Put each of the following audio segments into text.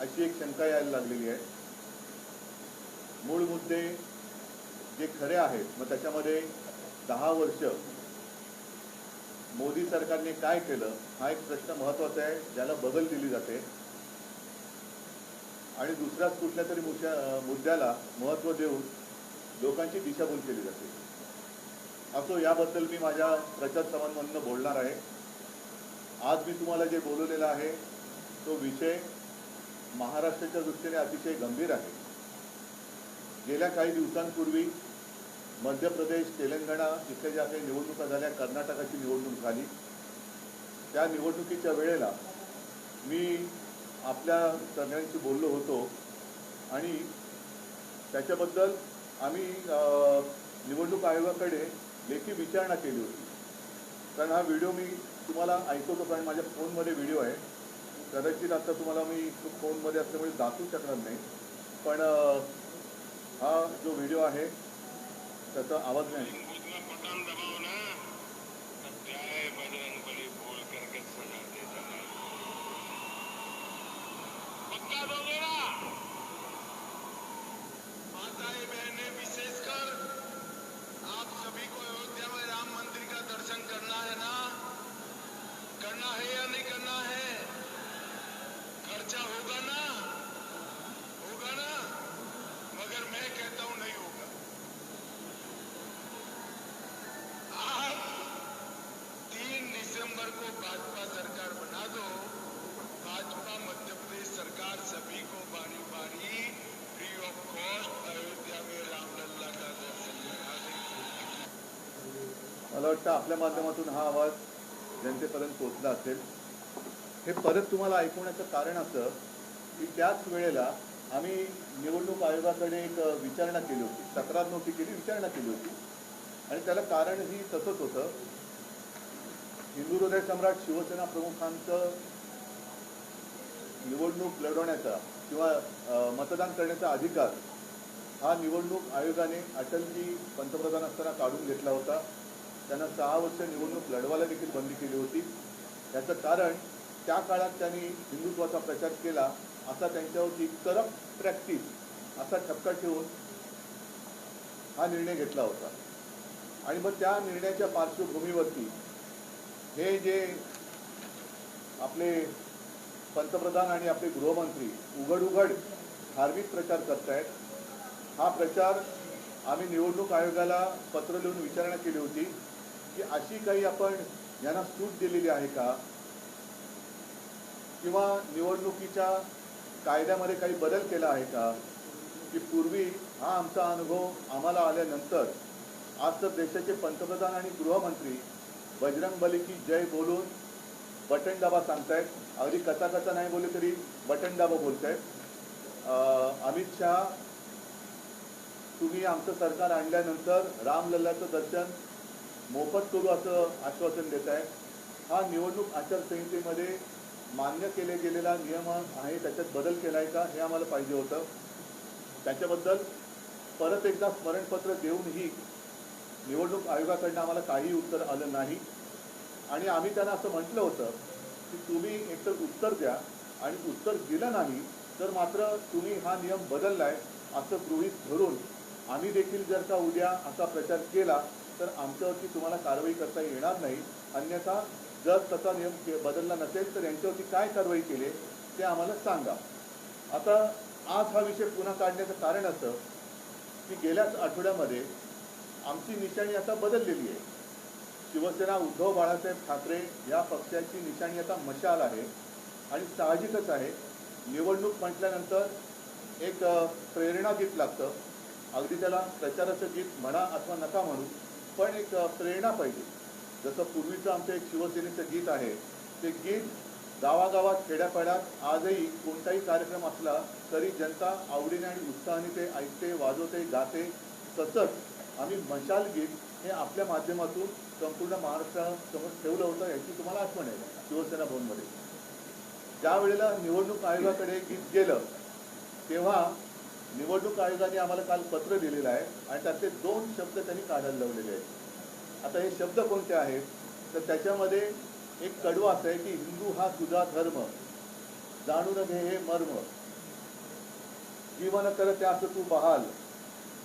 अशी एक शंका यायला लागलेली आहे. मूळ मुद्दे जे खरे आहेत मग त्याच्यामध्ये दहा वर्ष मोदी सरकारने काय केलं हा एक प्रश्न महत्त्वाचा आहे ज्याला बदल दिली जाते. आणि दुसऱ्याच कुठल्या तरी मुद्या मुद्द्याला महत्त्व देऊन लोकांची दिशाभूल केली जाते. असो याबद्दल मी माझ्या प्रचार सभांमधनं बोलणार आहे. आज मी तुम्हाला जे बोलवलेलं आहे तो विषय महाराष्ट्राच्या दृष्टीने अतिशय गंभीर आहे. गेल्या काही दिवसांपूर्वी मध्य प्रदेश तेलंगणा इथे ज्या काही निवडणुका झाल्या कर्नाटकाची निवडणूक झाली. त्या निवडणुकीच्या वेळेला मी आपल्या सगळ्यांशी बोललो होतो आणि त्याच्याबद्दल आम्ही निवडणूक आयोगाकडे लेखी विचारणा केली होती. कारण हा व्हिडिओ मी तुम्हाला ऐकवतो कारण माझ्या फोनमध्ये व्हिडिओ आहे. कदाचित आता तुम्हाला मी फोनमध्ये असल्यामुळे दाखवू शकणार नाही. पण हा जो व्हिडिओ आहे त्याचा आवाज नाही उसमें बटन दबाओ ना तो जय बजरंग बली बोल करके सजा देता है पक्का दोगे ना माताएं बहनें विशेषकर आप सभी को अयोध्या में राम मंदिर का दर्शन करना है ना करना है या नहीं करना है खर्चा होगा ना होगा ना मगर मैं कहता हूं नहीं होगा आज तीन दिसंबर को भाजपा सरकार बना दो भाजपा मध्य प्रदेश सरकार सभी को बारी बारी फ्री ऑफ कॉस्ट अयोध्या में रामलल्ला का दर्शन करा देगी मला वाटतं आपल्या माध्यमातून हा आवाज जनतेपर्यंत पोचला असेल. हे परत तुम्हाला ऐकवण्याचं कारण असं की त्याच वेळेला आम्ही निवडणूक आयोगाकडे एक विचारणा केली होती. तक्रार नव्हती केली विचारणा केली होती. आणि त्याला कारणही तसंच होतं. हिंदू हृदय सम्राट शिवसेना प्रमुखांचं निवडणूक लढवण्याचा किंवा मतदान करण्याचा अधिकार हा निवडणूक आयोगाने अटलजी पंतप्रधान असताना काढून घेतला होता. त्यांना सहा वर्ष निवडणूक लढवायला देखील बंदी केली होती. याचं कारण त्या काळात त्यांनी हिंदुत्वाचा प्रचार केला असा त्यांच्यावरती करप प्रॅक्टिस असा ठपका ठेवून हा निर्णय घेतला होता. आणि मग त्या निर्णयाच्या पार्श्वभूमीवरती हे जे आपले पंतप्रधान आणि आपले गृहमंत्री उघड उघड धार्मिक प्रचार करतायत हा प्रचार आम्ही निवडणूक आयोगाला पत्र लिहून विचारणा केली होती. की अशी काही आपण यांना सूट दिलेली आहे का? किंवा निवडणुकीच्या कायद्यामध्ये काही बदल केला आहे का? की पूर्वी हा आमचा अनुभव आम्हाला आल्यानंतर आज तर देशाचे पंतप्रधान आणि गृहमंत्री बजरंग बली की जय बोलून बटन दाबा सांगतायत. अगदी कथा कथा नाही बोलले तरी बटन दाबा बोलतायत. अमित शहा तुम्ही आमचं सरकार आणल्यानंतर रामलल्लाचं दर्शन मोफत करू असं आश्वासन देत आहे हा निवडणूक आचारसंहितेमध्ये मान्य केले गेलेला नियम आहे त्याच्यात बदल केला आहे का हे आम्हाला पाहिजे होतं. त्याच्याबद्दल परत एकदा स्मरणपत्र देऊनही निवडणूक आयोगाकडनं आम्हाला काही उत्तर आलं नाही. आणि आम्ही त्यांना असं म्हटलं होतं की तुम्ही एकतर उत्तर द्या आणि उत्तर दिलं नाही तर मात्र तुम्ही हा नियम बदललाय असं गृहीत धरून आम्ही देखील जर का उद्या असा प्रचार केला तर आमच्यावरती तुम्हाला कारवाई करता येणार नाही. अन्यथा जर तसा नियम बदलला नसेल तर यांच्यावरती काय कारवाई केली ते आम्हाला सांगा. आता आज हा विषय पुन्हा काढण्याचं कारण असं की गेल्याच आठवड्यामध्ये आमची निशाणी आता बदललेली आहे. शिवसेना उद्धव बाळासाहेब ठाकरे या पक्षाची निशाणी आता मशाल आहे आणि साहजिकच आहे. निवडणूक म्हटल्यानंतर एक प्रेरणा गीत लागतं. अगदी त्याला प्रचाराचं गीत म्हणा अथवा नका म्हणू पण एक प्रेरणा पाहिजे. जसं पूर्वीचं आमचं एक शिवसेनेचं गीत आहे ते गीत गावागावात खेड्यापाड्यात आजही कोणताही कार्यक्रम असला तरी जनता आवडीने आणि उत्साहाने ते ऐकते वाजवते गाते. सतत आम्ही मशाल गीत हे आपल्या माध्यमातून संपूर्ण महाराष्ट्रासमोर ठेवलं होतं याची तुम्हाला आठवण आहे शिवसेना भवनमध्ये. ज्या वेळेला निवडणूक आयोगाकडे गीत गेलं तेव्हा निवडणूक आयोगाने आम्हाला काल पत्र दिलेलं आहे आणि त्यातले दोन शब्द त्यांनी काढायला लावलेले आहेत. आता हे शब्द कोणते आहेत? तर त्याच्यामध्ये एक कडवा असं आहे की हिंदू हा तुझा धर्म जाणून घे हे मर्म. जीवन कर त्यास तू बहाल.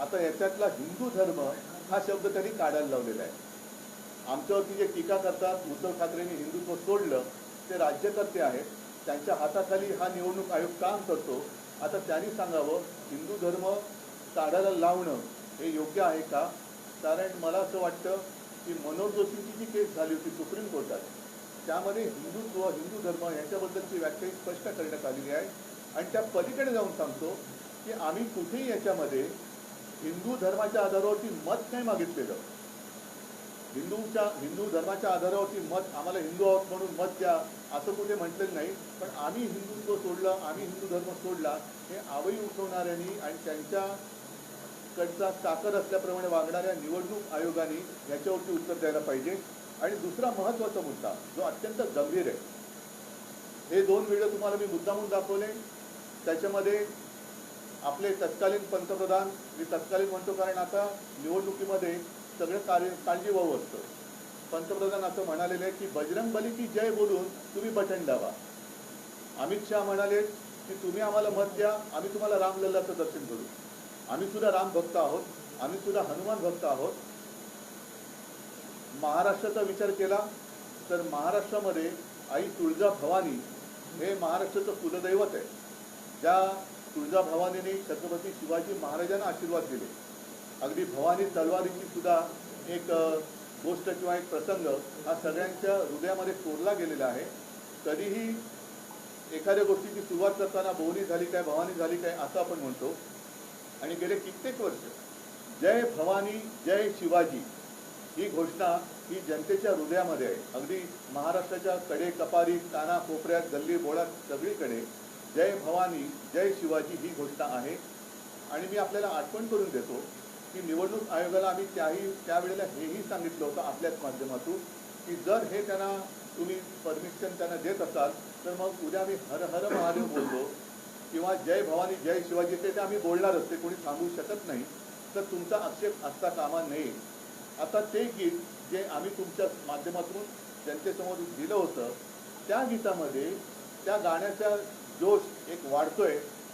आता याच्यातला हिंदू धर्म हा शब्द त्यांनी काढायला लावलेला आहे. आमच्यावरती जे टीका करतात उद्धव ठाकरेंनी हिंदुत्व सोडलं ते राज्यकर्ते आहेत. त्यांच्या हाताखाली हा निवडणूक आयोग काम करतो. आता त्यांनी सांगावं हिंदू धर्म ताडाला लावणं हे योग्य आहे का? कारण मला असं वाटतं की मनोज जोशींची जी केस झाली होती सुप्रीम कोर्टात त्यामध्ये हिंदुत्व हिंदू धर्म यांच्याबद्दलची व्याख्या स्पष्ट करण्यात आलेली आहे. आणि त्या पलीकडे जाऊन सांगतो की आम्ही कुठेही याच्यामध्ये हिंदू धर्माच्या आधारावरती मत नाही मागितलेलं. हिंदूच्या हिंदू धर्माच्या आधारावरती मत आम्हाला हिंदू आहोत म्हणून मत द्या असं कुठे म्हटलेलं नाही. पण आम्ही हिंदुत्व सोडलं आम्ही हिंदू धर्म सोडला हे आवई उठवणाऱ्यांनी आणि त्यांच्या कडचा साखर असल्याप्रमाणे वागणाऱ्या निवडणूक आयोगाने याच्यावरती उत्तर द्यायला पाहिजे. आणि दुसरा महत्त्वाचा मुद्दा जो अत्यंत गंभीर आहे. हे दोन व्हिडिओ तुम्हाला मी मुद्दामून दाखवले. त्याच्यामध्ये आपले तत्कालीन पंतप्रधान मी तत्कालीन म्हणतो कारण आता निवडणुकीमध्ये सगळं कार्य काळजीवाहू असतं. पंतप्रधान असं म्हणालेलं आहे की बजरंग बली की जय बोलून तुम्ही बटन दाबा अमित शहा म्हणाले की तुम्ही आम्हाला मत द्या आम्ही तुम्हाला रामलल्लाचं दर्शन करू. आम्ही सुद्धा राम भक्त आहोत आम्ही सुद्धा हनुमान भक्त आहोत. महाराष्ट्राचा विचार केला तर महाराष्ट्रामध्ये आई तुळजा भवानी हे महाराष्ट्राचं कुलदैवत आहे. ज्या तुळजा भवानीने छत्रपती शिवाजी महाराजांना आशीर्वाद दिले. अगदी भवानी तलवारीची सुद्धा एक गोष्ट किंवा एक प्रसंग हा सगळ्यांच्या हृदयामध्ये कोरला गेलेला आहे. कधीही एखाद्या गोष्टीची सुरुवात करताना भवनी झाली काय भवानी झाली काय असं आपण म्हणतो. आणि गेले कित्येक वर्ष. जय भवानी जय शिवाजी. ही घोषणा ही जनतेच्या हृदयामध्ये आहे. अगदी महाराष्ट्राच्या कडे कपारी काना कोपऱ्यात गल्ली बोळात सगळीकडे जय भवानी जय शिवाजी ही घोषणा आहे. आणि मी आपल्याला आठवण करून देतो की निवडणूक आयोगाला आम्ही त्याही त्यावेळेला हेही सांगितलं होतं आपल्याच माध्यमातून की जर हे त्यांना तुम्ही परमिशन त्यांना देत असाल तर मग उद्या आम्ही हर हर महादेव बोलतो किंवा जय भवानी जय शिवाजी ते आम्ही बोलणारच ते कोणी सांगू शकत नाही तर तुमचा आक्षेप असता कामा नये. आता ते गीत जे आम्ही तुमच्या माध्यमातून जनतेसमोर दिलं होतं त्या गीतामध्ये त्या गाण्याचा जोश एक वाढतोय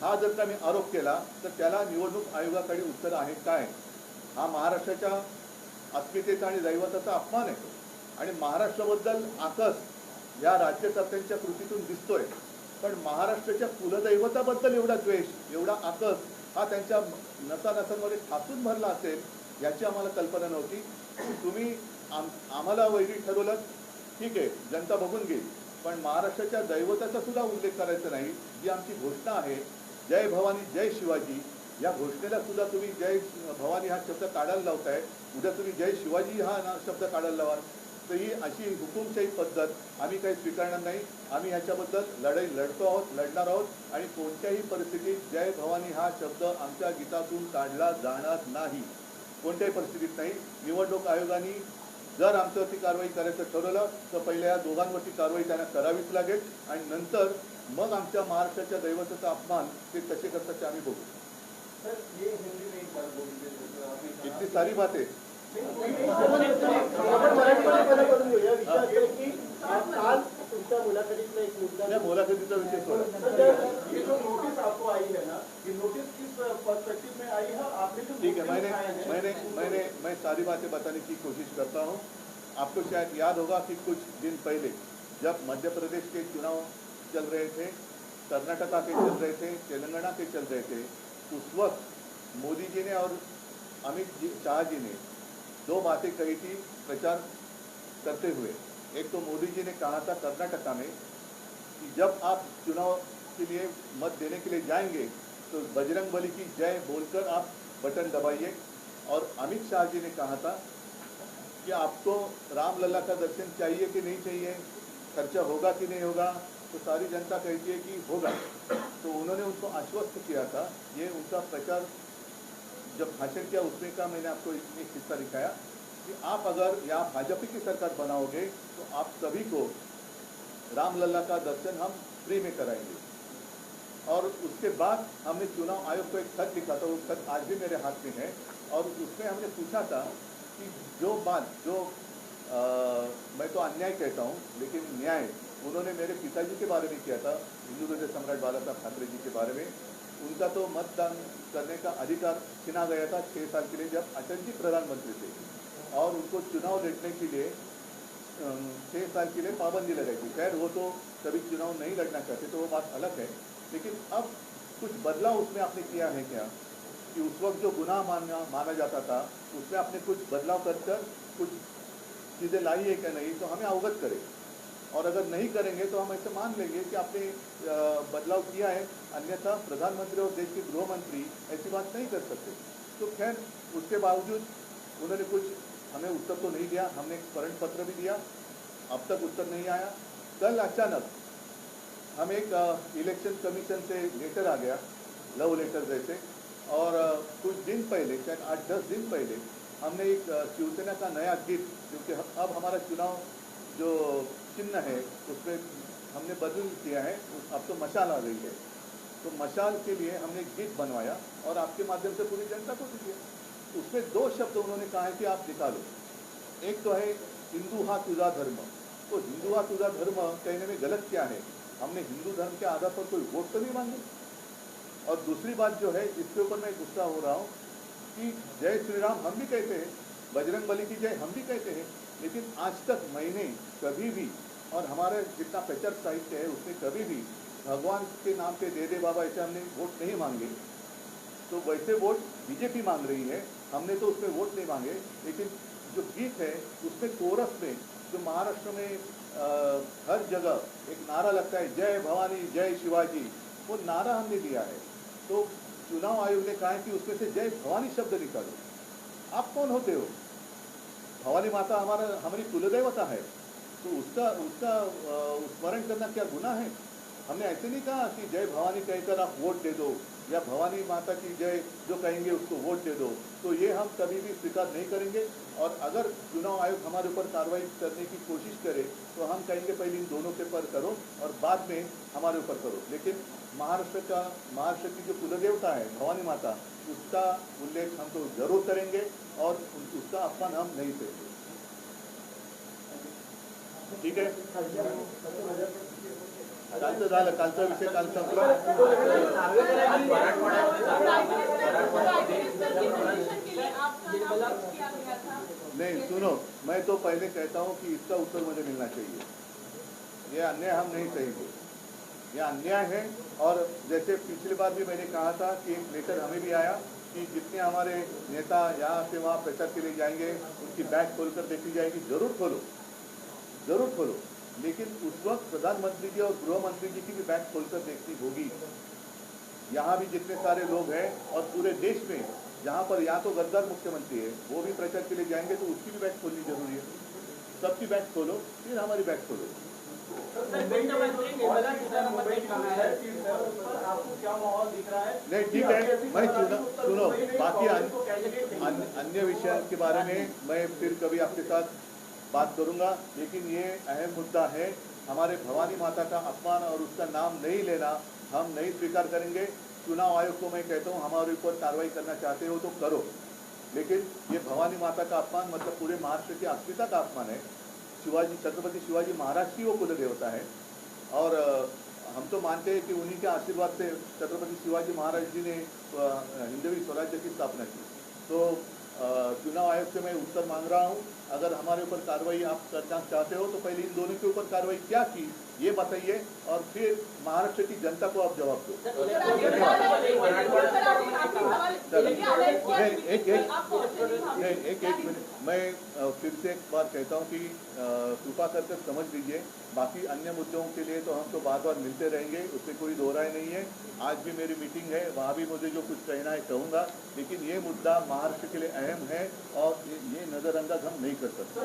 हा जर का मी आरोप केला तर त्याला निवडणूक आयोगाकडे उत्तर आहे काय? हा महाराष्ट्राच्या अस्मितेचा आणि दैवताचा अपमान आहे. आणि महाराष्ट्राबद्दल आकस या राज्यकर्त्यांच्या कृतीतून दिसतोय. पण महाराष्ट्राच्या कुलदैवताबद्दल एवढा द्वेष एवढा आकस हा त्यांच्या नसानसांमध्ये ठासून भरला असेल याची आम्हाला कल्पना नव्हती. तुम्ही आम आम्हाला वैरी ठरवलं ठीक आहे जनता बघून घेईल. पण महाराष्ट्राच्या दैवताचा सुद्धा उल्लेख करायचा नाही जी आमची घोषणा आहे जय भवानी जय शिवाजी. या घोषणेला सुद्धा तुम्ही जय भवानी हा शब्द काढायला लावताय. उद्या तुम्ही जय शिवाजी हा शब्द काढायला लावाल. तर ही अशी हुकुमशाही पद्धत आम्ही काही स्वीकारणार नाही. आम्ही ह्याच्याबद्दल लढाई लढतो आहोत लढणार आहोत. आणि कोणत्याही परिस्थितीत जय भवानी हा शब्द आमच्या गीतातून काढला जाणार नाही. कोणत्याही परिस्थितीत नाही. निवडणूक आयोगाने जर आमच्यावरती कारवाई करायचं ठरवलं तर पहिल्या या दोघांवरती कारवाई त्यांना करावीच लागेल. आणि नंतर मग आम्स महाराष्ट्र दैवता का अपमान ते कसे करतात ते आम्ही बघू इतकी सारी बात आहे तुमच्या मुलाखतीचा एक ठीक है मैंने मैंने मैंने मैं सारी बातें बताने की कोशिश करता हूँ आपको शायद याद होगा कि कुछ दिन पहले जब मध्य प्रदेश के चुनाव चल रहे थे, कर्नाटका के चल रहे थे, तेलंगाना के चल रहे थे उस वक्त मोदी जी ने और अमित जी, शाह जी ने दो बातें कही थी प्रचार करते हुए। एक तो मोदी जी ने कहा था कर्नाटका में कि जब आप चुनाव के लिए मत देने के लिए जाएँगे तो बजरंग बली की जय बोलकर आप बटन दबाइए। और अमित शाह जी ने कहा था कि आपको रामलला का दर्शन चाहिए कि नहीं चाहिए, खर्चा होगा कि नहीं होगा? तो सारी जनता कहती है कि होगा। तो उन्होंने उनको आश्वस्त किया था। ये उनका प्रचार जब भाषण किया उसमें का मैंने आपको एक हिस्सा दिखाया कि आप अगर यहाँ भाजपा की सरकार बनाओगे तो आप सभी को रामलला का दर्शन हम फ्री में कराएँगे। और उसके बाद हमने चुनाव आयोग को एक खत लिखा था वो खत आज भी मेरे हाथ में है। और उसमें हमने पूछा था कि जो बात जो आ, मैं तो अन्याय कहता हूँ लेकिन न्याय उन्होंने मेरे पिताजी के बारे में किया था, हिंदू हृदय सम्राट बाला साहब ठाकरे जी के बारे में। उनका तो मतदान करने का अधिकार छिना गया था छः साल के लिए जब अटल जी प्रधानमंत्री थे। और उनको चुनाव लड़ने के लिए छः साल के लिए पाबंदी लगाई थी। खैर, वो तो कभी चुनाव नहीं लड़ना चाहते तो वो बात अलग है। लेकिन अब कुछ बदलाव उसमें आपने किया है क्या? कि उस वक्त जो गुनाह माना माना जाता था, उसमें आपने कुछ बदलाव कर कर कुछ चीज़ें लाई है क्या नहीं तो हमें अवगत करें। और अगर नहीं करेंगे तो हम ऐसे मान लेंगे कि आपने बदलाव किया है। अन्यथा प्रधानमंत्री और देश के गृह मंत्री ऐसी बात नहीं कर सकते। तो खैर, उसके बावजूद उन्होंने कुछ हमें उत्तर तो नहीं दिया। हमने एक स्मरण पत्र भी दिया। अब तक उत्तर नहीं आया। कल अचानक हम एक इलेक्शन कमीशन से लेटर आ गया, लव लेटर जैसे। और कुछ दिन पहले, शायद आठ, दस दिन पहले हमने एक शिवसेना का नया गीत क्योंकि अब हमारा चुनाव जो चिन्ह है उसमें हमने बदल किया है अब तो मशाल आ गई है। तो मशाल के लिए हमने एक गीत बनवाया और आपके माध्यम से पूरी जनता को दिया। उसमें दो शब्द उन्होंने कहा है कि आप निकालो। एक तो है हिंदू हा तुझा धर्म। तो हिंदू हा तुझा धर्म कहने में गलत क्या है? हमने हिंदू धर्म के आधार पर कोई वोट तो नहीं मांगे? और दूसरी बात जो है, इसके ऊपर मैं गुस्सा हो रहा हूँ कि जय श्री राम हम भी कहते हैं बजरंग बली की जय हम भी कहते हैं, लेकिन आज तक मैंने कभी भी और हमारे जितना प्रचार साहित्य है उसमें कभी भी भगवान के नाम पे दे दे बाबा ऐसे हमने वोट नहीं मांगे। तो वैसे वोट बीजेपी मांग रही है हमने तो उसमें वोट नहीं मांगे लेकिन जो गीत है उसमें कोरस में जो महाराष्ट्र में अ, हर जगह एक नारा लगता है जय भवानी जय शिवाजी वो नारा हमने दिया है। तो चुनाव आयोग ने कहा है कि उसमें से जय भवानी शब्द निकालो। आप कौन होते हो? भवानी माता हमारा हमारी कुलदेवता है। तो उसका उसका स्मरण करना क्या गुना है? हमने ऐसे नहीं कहा कि जय भवानी कहकर आप वोट दे दो, या भवानी माता की जय जो कहेंगे उसको वोट दे दो। तो ये हम कभी भी स्वीकार नहीं करेंगे, और अगर चुनाव आयोग हमारे ऊपर कार्रवाई करने की कोशिश करे तो हम कहेंगे, पहले इन दोनों के पर करो, और बाद में हमारे ऊपर करो। लेकिन महाराष्ट्र का, महाराष्ट्र की जो कुलदेवता है, भवानी माता, उसका उल्लेख हम तो ज़रूर करेंगे, और उसका अपमान हम नहीं करेंगे। ठीक आहे विषय नहीं, सुनो, मैं तो पहले कहता हूँ कि इसका उत्तर मुझे मिलना चाहिए। ये अन्याय हम नहीं कहेंगे। ये अन्याय है और जैसे पिछली बार भी मैंने कहा था कि एक लेटर हमें भी आया कि जितने हमारे नेता यहाँ से वहाँ प्रचार के लिए जाएँगे, उनकी बैग खोलकर देखी जाएगी, ज़रूर खोलो। ज़रूर खोलो। लेकिन उस वक्त प्रधानमंत्री जी और गृह मंत्री जी की भी बैग खोलकर देखनी होगी। यहाँ भी जितने सारे लोग हैं और पूरे देश में जहाँ पर यहाँ तो गद्दार मुख्यमंत्री है, वो भी प्रचार के लिए जाएँगे तो उसकी भी बैग खोलनी ज़रूरी है। सबकी बैग खोलो, फिर हमारी बैग खोलो। नहीं, ठीक है। मैं सुनो, बाकी अन्य विषयों के बारे में मैं फिर कभी आपके साथ बात करूँगा, लेकिन ये अहम मुद्दा है, हमारे भवानी माता का अपमान और उसका नाम नहीं लेना हम नहीं स्वीकार करेंगे। चुनाव आयोग को मैं कहता हूँ, हमारे ऊपर कार्रवाई करना चाहते हो तो करो। लेकिन ये भवानी माता का अपमान मतलब पूरे महाराष्ट्र की अस्मिता का अपमान है। शिवाजी, छत्रपति शिवाजी महाराज की वो कुल देवता है। और हम तो मानते हैं कि उन्हीं के आशीर्वाद से छत्रपति शिवाजी महाराज जी ने हिंदवी स्वराज्य की स्थापना की। तो चुनाव आयोग से मैं उत्तर मांग रहा हूँ। अगर हमारे ऊपर कार्रवाई आप करना चाहते हो तो पहले इन दोनों के ऊपर कार्रवाई क्या की? ये बताइए और फिर महाराष्ट्र की जनता को आप जवाब दो। एक एक मिनट मैं फिर से एक बार कहता हूँ कि कृपा करके समझ लीजिए बाकी अन्य मुद्दों के लिए तो हम तो बार बार मिलते रहेंगे उससे कोई दो राय नहीं है। आज भी मेरी मीटिंग है वहाँ भी मुझे जो कुछ कहना है कहूँगा लेकिन ये मुद्दा महाराष्ट्र के लिए अहम है और ये नज़रअंदाज हम नहीं कर सकते।